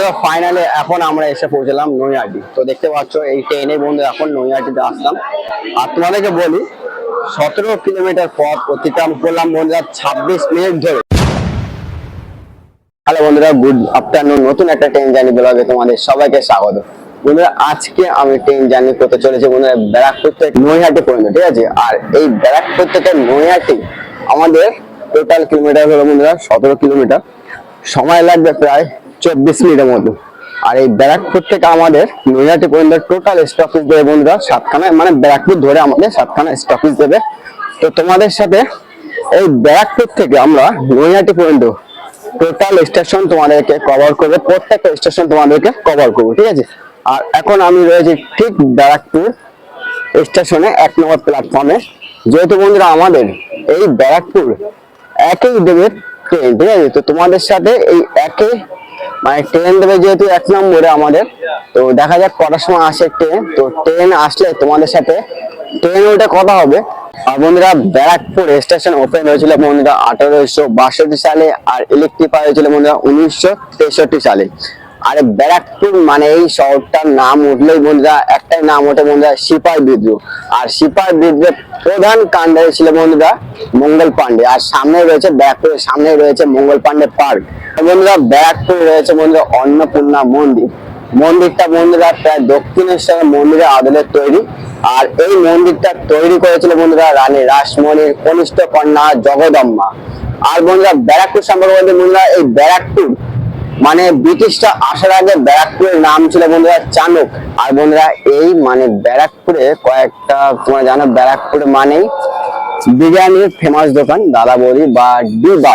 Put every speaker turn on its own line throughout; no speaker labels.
বন্ধুরা ফাইনালে এখন আমরা এসে পৌঁছলাম নৈহাটি। তো দেখতে পাচ্ছ, এই ট্রেনে বন্ধু এখন নৈহাটিতে আসলাম। আর তোমাদেরকে বলি, সতেরো কিলোমিটার পথ অতিক্রম করলাম বন্ধুরা, ছাব্বিশ মিনিট ধরে। হ্যালো বন্ধুরা গুড আফটারনুন নতুন একটা ট্রেন জার্নি ব্লগে তোমাদের সবাইকে স্বাগত। বন্ধুরা, আজকে আমি ট্রেন জার্নি করতে চলেছি বন্ধুরা, ব্যারাকপুর থেকে নৈহাটি পর্যন্ত, ঠিক আছে? আর এই ব্যারাকপুর থেকে নৈহাটি আমাদের টোটাল কিলোমিটার হলো বন্ধুরা, সতেরো কিলোমিটার। সময় লাগবে প্রায় চব্বিশ মিনিটের মতো আর এই ব্যারাকপুর থেকে আমাদের নৈহাটি পর্যন্ত টোটাল স্টপেজ দেবে বন্ধুরা সাতখানা মানে ব্যারাকপুর ধরে আমাদের সাতখানা স্টপেজ দেবে। তো তোমাদের সাথে এই ব্যারাকপুর থেকে আমরা নৈহাটি পর্যন্ত টোটাল স্টেশন তোমাদেরকে কভার করবে, প্রত্যেকটা স্টেশন তোমাদেরকে কভার করব, ঠিক আছে? আর এখন আমি রয়েছি ঠিক ব্যারাকপুর স্টেশনে এক নম্বর প্ল্যাটফর্মে যেহেতু বন্ধুরা আমাদের এই ব্যারাকপুর একই দেবে ট্রেন ঠিক আছে? তো তোমাদের সাথে এই একই মানে ট্রেন দেবে যেহেতু এক নম্বরে আমাদের, তো দেখা যাক কটার সময় আসে ট্রেন তো ট্রেন আসলে তোমাদের সাথে ট্রেন ওটা কথা হবে। আর বন্ধুরা, ব্যারাকপুর স্টেশন ওপেন হয়েছিল বন্ধুরা আঠারোশো বাষট্টি সালে, আর ইলেকট্রিফাই হয়েছিল বন্ধুরা উনিশশো তেষট্টি সালে। আর ব্যারাকপুর মানে এই শহরটার নাম উঠলেই বন্ধুরা একটাই নাম ওঠে বন্ধুরা সিপাই বিদ্রোহ। আর সিপাই বিদ্রোহ প্রধান কাণ্ডারি ছিল বন্ধুরা মঙ্গল পান্ডে আর সামনে রয়েছে ব্যারাকপুরের সামনে রয়েছে মঙ্গল পান্ডে পার্ক। বন্ধুরা ব্যারাকপুরে রয়েছে বন্ধুরা অন্নপূর্ণা মন্দির। মন্দিরটা বন্ধুরা প্রায় দক্ষিণেশ্বর মন্দিরের আদলে তৈরি। আর এই মন্দিরটা তৈরি করেছিল বন্ধুরা রানী রাসমণির কনিষ্ঠ কন্যা জগদম্মা। আর বন্ধুরা ব্যারাকপুর সম্পর্কে বন্ধুরা এই ব্যারাকপুর মানে ব্রিটিশরা আসার আগে ব্যারাকপুরের নাম ছিল বন্ধুরা চানক আর বন্ধুরা এই মানে ব্যারাকপুরে কয়েকটা, তোমরা জানো ব্যারাকপুর মানেই বিরিয়ানির ফেমাস দোকান, দাদা বৌদি বা ডিবা।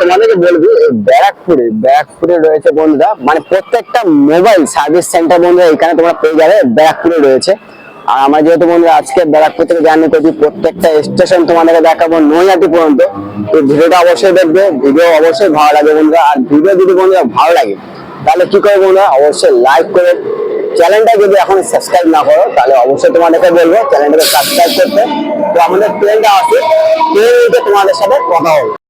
তোমাদেরকে বলবি ব্যারাকপুরে ব্যারাকপুরে রয়েছে বন্ধুরা মানে প্রত্যেকটা মোবাইল সার্ভিস সেন্টার বন্ধুরা এখানে তোমরা পেয়ে যাবে, ব্যারাকপুরে রয়েছে। আর আমার যেহেতু বন্ধুরা আজকে ব্যারাকপুর থেকে জার্নি করছি, প্রত্যেকটা স্টেশন তোমাদেরকে দেখাবো নৈহাটি পর্যন্ত। তো ভিডিওটা অবশ্যই দেখবে, ভিডিও অবশ্যই ভালো লাগে বন্ধুরা। আর ভিডিও যদি বন্ধুরা ভালো লাগে, তাহলে কি করব বন্ধুরা? অবশ্যই লাইক করে চ্যানেলটা যদি এখন সাবস্ক্রাইব না করো, তাহলে অবশ্যই তোমাদেরকে বলব চ্যানেলটাকে সাবস্ক্রাইব করতে। তো আমাদের ট্রেনটা আছে ট্রেনটা তোমাদের সাথে কথা হবে।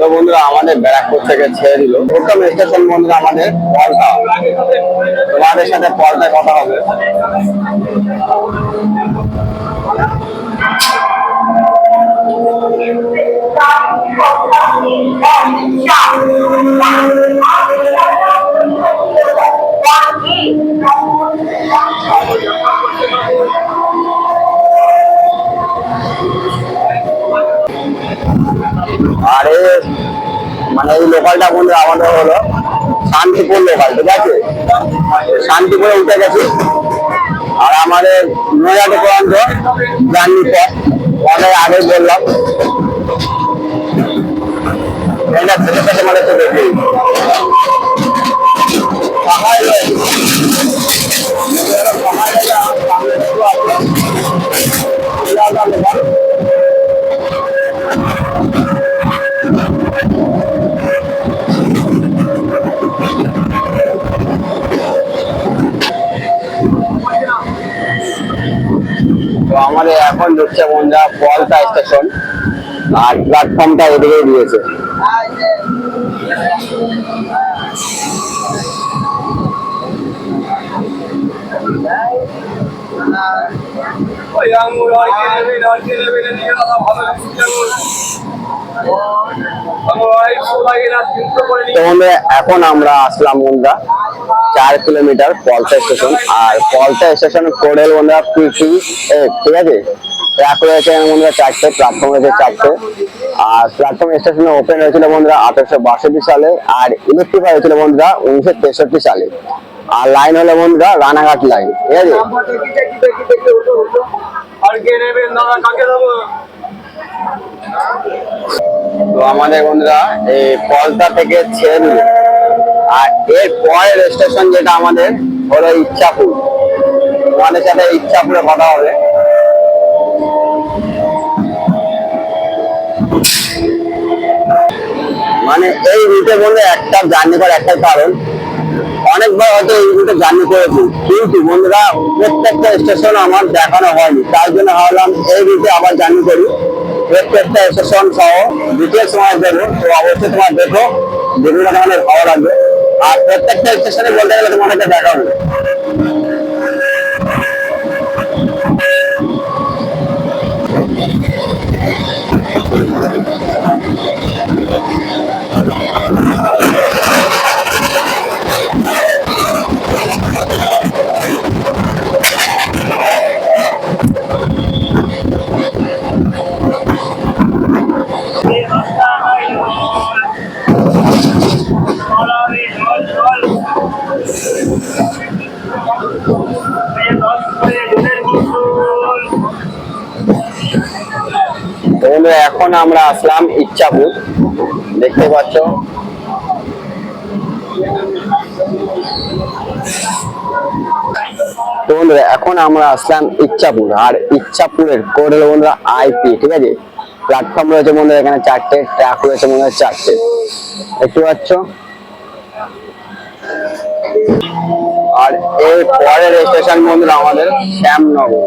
তো বন্ধুরা, আমাদের ব্যারাকপুর থেকে ছেড়ে দিল। প্রথম স্টেশন বন্ধুরা, আমাদের পলটা তোমাদের সাথে পলটায় কথা হবে। আর মানে এই লোকালটা বন্ধুরা আমাদের হলো শান্তিপুর লোকাল ঠিক আছে? শান্তিপুরে উঠে গেছি। আর আমাদের নৈহাটি পর্যন্ত জার্নি পথ অনেক আগে বললাম। ছেলে থেকে মানে তো দেখি। আমাদের এখন হচ্ছে বন্ধুরা পলতা স্টেশন আর প্ল্যাটফর্মটা এদিকে দিয়েছে।
ভালো
তো এখন আমরা আসলাম বন্ধুরা চার কিলোমিটার পলতা স্টেশন। আর পলতা স্টেশন কোডেল বন্ধুরা পিটি ঠিক আছে? ট্র্যাক রয়েছে বন্ধুরা চারটে প্ল্যাটফর্ম রয়েছে চারটে। আর প্ল্যাটফর্ম স্টেশন ওপেন হয়েছিল বন্ধুরা আঠারোশো বাষট্টি সালে আর ইলেকট্রিফাই হয়েছিল বন্ধুরা উনিশশো তেষট্টি সালে। আর লাইন হলো বন্ধুরা রানাঘাট লাইন ঠিক আছে? তো আমাদের বন্ধুরা, এই পলতা থেকে ছেড়ে আর এর পরের স্টেশন যেটা আমাদের হলো ইচ্ছাপুর। তোমাদের সাথে ইচ্ছাপুরে কথা হবে। মানে এই রুটে বন্ধু একটা জার্নি করার একটা কারণ। অনেকবার হয়তো এই রুটে জার্নি করেছি, কিন্তু বন্ধুরা, প্রত্যেকটা স্টেশন আমার দেখানো হয়নি। তার জন্য ভাবলাম এই রুটে আবার জার্নি করি। প্রত্যেকটা স্টেশন সহ ডিটেলস তোমার দেবো তো অবশ্যই তোমার দেখো বিভিন্ন ধরনের ভালো লাগবে আর প্রত্যেকটা স্টেশনে বলতে গেলে তোমার একটা তো বন্ধুরা এখন আমরা আসলাম ইচ্ছাপুর দেখতে পাচ্ছ? বন্ধুরা, এখন আমরা আসলাম ইচ্ছাপুর আর ইচ্ছাপুরের কোড হলো বন্ধুরা আইপি ঠিক আছে? প্ল্যাটফর্ম রয়েছে বন্ধুরা, এখানে চারটে ট্র্যাক রয়েছে বন্ধুরা, চারটে। দেখতে পাচ্ছ? আর এর পরের স্টেশন বন্ধুরা আমাদের শ্যামনগর।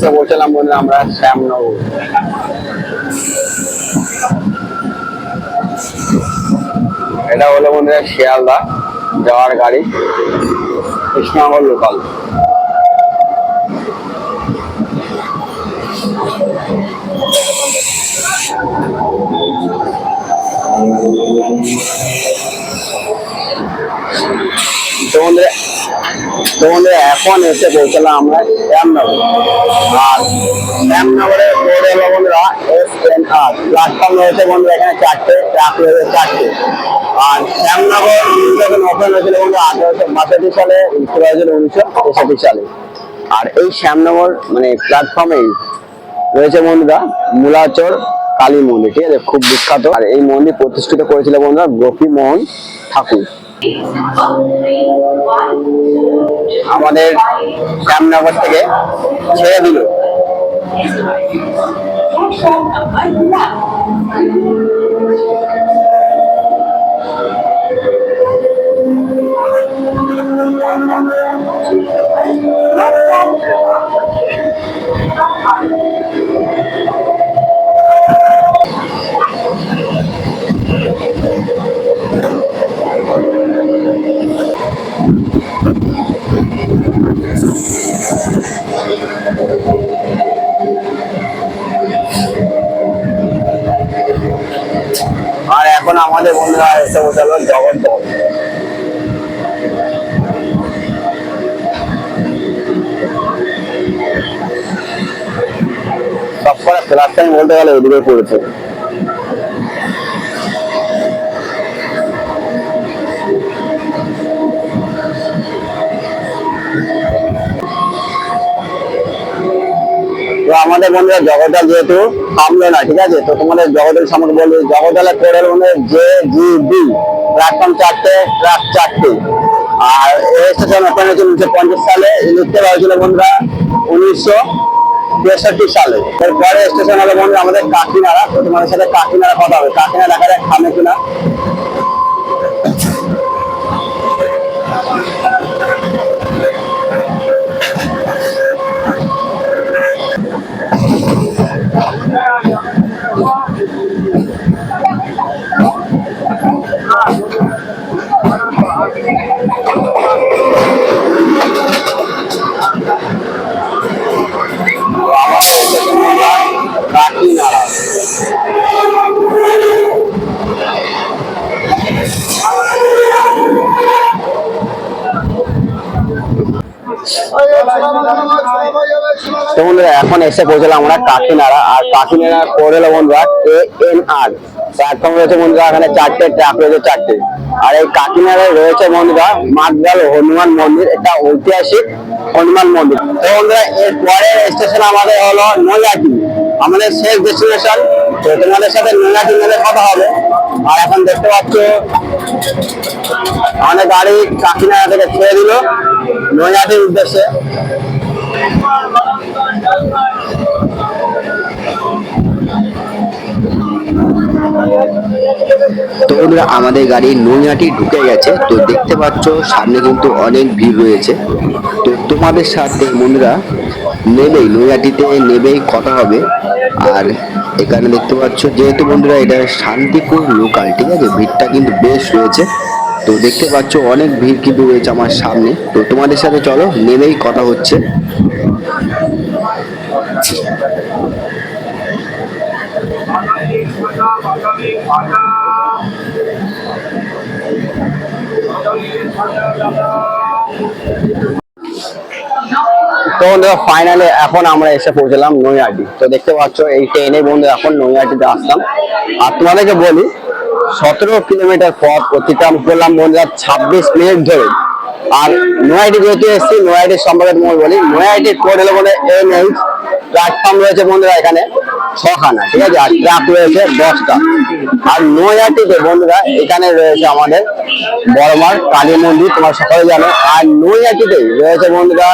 এসে বলছিলাম বন্ধুরা আমরা শ্যামনগর এটা হলো বন্ধুরা শিয়ালদা যাওয়ার গাড়ি। কৃষ্ণনগর লোকাল। তো বন্ধুরা তো বন্ধুরা এখন এসে পৌঁছালাম আমরা শ্যামনগর। আর শ্যামনগরের বোর্ড হলো বন্ধুরা এস এন আর প্ল্যাটফর্ম রয়েছে বন্ধুরা এখানে চারটে ট্রাক রয়েছে চারটে। আর শ্যামনগর যখন ওপেন হয়েছিল বন্ধুরা আঠারোশো বাষট্টি সালে খোলা হয়েছিল উনিশশো তেষট্টি সালে। আর এই শ্যামনগর মানে প্ল্যাটফর্মেই রয়েছে বন্ধুরা, মূলাচর কালী মন্দির, ঠিক আছে? খুব বিখ্যাত। আর এই মন্দির প্রতিষ্ঠিত করেছিল বন্ধুরা গোপী মোহন ঠাকুর। আমাদের শ্যামনগর থেকে ছেড়ে দিল। আর আমাদের বন্ধুরা এসে বসালো জগদ্দল সব কটা ফ্লাশ টাইম বলতে গেলে এদিকে পড়েছে তো আমাদের বন্ধুরা জগদ্দল যেহেতু থামলো না, ঠিক আছে? তো তোমাদের জগদ্দল সম্পর্কে বলব জগদ্দলের কোডের বন্ধুরা জে জি বি প্ল্যাটফর্ম চারটে ট্রাক চারটে। আর এই স্টেশন ওপেন হয়েছিল উনিশশো পঞ্চাশ সালে লিখতে হয়েছিল বন্ধুরা উনিশশো তেষট্টি সালে। এরপরে স্টেশন হলো বন্ধুরা আমাদের কাকিনাড়া, তো তোমাদের সাথে কাকিনাড়া কথা হবে। কাকিনাড়া দেখা যায় থামে কিনা? এখন এসে পৌঁছলাম আমরা কাকিনাড়া। আর কাকিনাড়া হলো বন্ধুরা কে এন আর প্ল্যাটফর্ম রয়েছে বন্ধুরা, এখানে চারটে ট্রাক রয়েছে, চারটে। আর এই কাকিনাড়ায় রয়েছে বন্ধুরা মাঠগাল হনুমান মন্দির। এটা ঐতিহাসিক হনুমান মন্দির। তো বন্ধুরা, এর পরের স্টেশন আমাদের হলো নৈয়াটি আমাদের শেষ ডেস্টিনেশন তো তোমাদের সাথে নৈয়াটি মেলে কথা হবে। আর এখন দেখতে পাচ্ছ, আমাদের গাড়ি কাকিনাড়া থেকে ছেড়ে দিল নৈয়াটির উদ্দেশ্যে।
তো বন্ধুরা, আমাদের গাড়ি নৈহাটি ঢুকে গেছে। তো দেখতে পাচ্ছ, সামনে কিন্তু অনেক ভিড় রয়েছে। তো তোমাদের সাথে বন্ধুরা, নেবেই, নৈহাটিতে নেবেই কথা হবে। আর এখানে দেখতে পাচ্ছ, যেহেতু বন্ধুরা, এটা শান্তিপুর লোকাল ঠিক আছে? ভিড়টা কিন্তু বেশ রয়েছে। তো দেখতে পাচ্ছ, অনেক ভিড় কিন্তু রয়েছে আমার সামনে। তো তোমাদের সাথে চলো, নেবেই কথা হচ্ছে।
তো বন্ধুরা ফাইনালে এখন আমরা এসে পৌঁছলাম নৈহাটি। তো দেখতে পাচ্ছ, এই ট্রেনে বন্ধু এখন নৈহাটিতে আসলাম। আর তোমাদেরকে বলি, সতেরো কিলোমিটার পথ অতিক্রম করলাম বন্ধুরা, ছাব্বিশ মিনিট ধরে। আর নৈহাটি যেহেতু এসেছি নৈহাটির সম্পর্কে তোমাকে বলি। নৈহাটির কোড হলো বলে এন এইচ প্ল্যাটফর্ম রয়েছে বন্ধুরা এখানে, ছখানা, ঠিক আছে? আর ট্রাক রয়েছে দশটা। আর নৈহাটিতে বন্ধুরা এখানে রয়েছে আমাদের বড়মার কালী মন্দির, তোমার সকলে জানো। আর নৈহাটিতেই রয়েছে বন্ধুরা,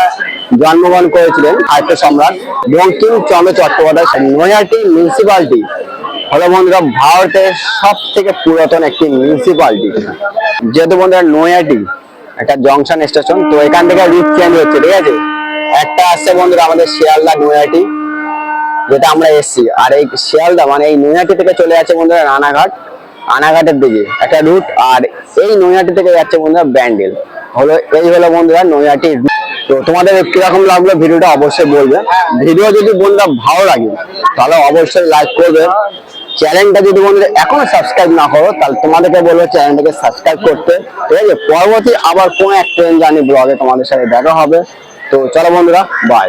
জন্মগ্রহণ করেছিলেন আর্য সম্রাট বঙ্কিমচন্দ্র চট্টোপাধ্যায়। নৈহাটি মিউনিসিপালিটি হলো বন্ধুরা ভারতের সব থেকে পুরাতন একটি মিউনিসিপালিটি যেহেতু বন্ধুরা নৈহাটি একটা জংশন স্টেশন, তো এখান থেকে রুট চেঞ্জ হচ্ছে, ঠিক আছে? একটা আসছে বন্ধুরা, আমাদের শিয়ালদা নৈহাটি, যেটা আমরা এসছি। আর এই শিয়ালদা মানে এই নৈহাটি থেকে চলে যাচ্ছে বন্ধুরা রানাঘাট আনাঘাটের দিকে, একটা রুট আর এই নৈহাটি থেকে যাচ্ছে বন্ধুরা ব্যান্ডেল। হলো, এই হলো বন্ধুরা নৈহাটি। তো তোমাদের কীরকম লাগল ভিডিওটা অবশ্যই বলবে। ভিডিও যদি বন্ধুরা ভালো লাগে, তাহলে অবশ্যই লাইক করবে। চ্যানেলটা যদি বন্ধুরা এখনও সাবস্ক্রাইব না করো, তাহলে তোমাদেরকে বলব চ্যানেলটাকে সাবস্ক্রাইব করতে। ঠিক আছে? পরবর্তী আবার কোন এক ট্রেন জানি ব্লগে তোমাদের সাথে দেখা হবে। তো চলো বন্ধুরা বাই